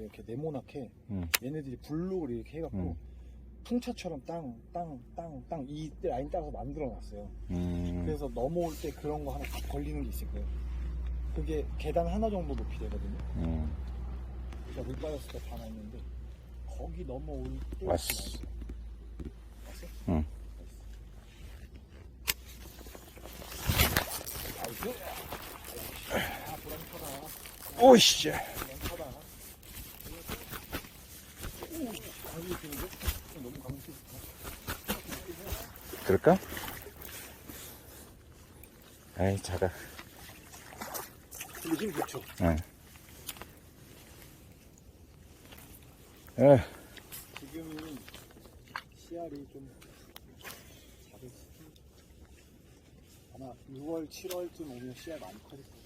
이렇게 네모나게 음. 얘네들이 블록을 이렇게 해갖고 음. 풍차처럼 땅, 땅, 땅, 땅 이 라인 따라서 만들어놨어요. 음. 그래서 넘어올 때 그런 거 하나 딱 걸리는 게 있을 거예요. 그게 계단 하나 정도 높이 되거든요. 음. 제가 물 빠졌을 때다 났는데 거기 넘어올 때 왔어. 왔어? 응. 나이스. 아, 보람차다. 오이씨. 보람차다. 오, 강이 있는데? 너무 강이 그럴까? 아이, 작아. 근데 힘 좋죠? 응. 에, 지금이 씨알이 좀 수도 아마 6월, 7월쯤 오면 씨알 많이 커질 거예요.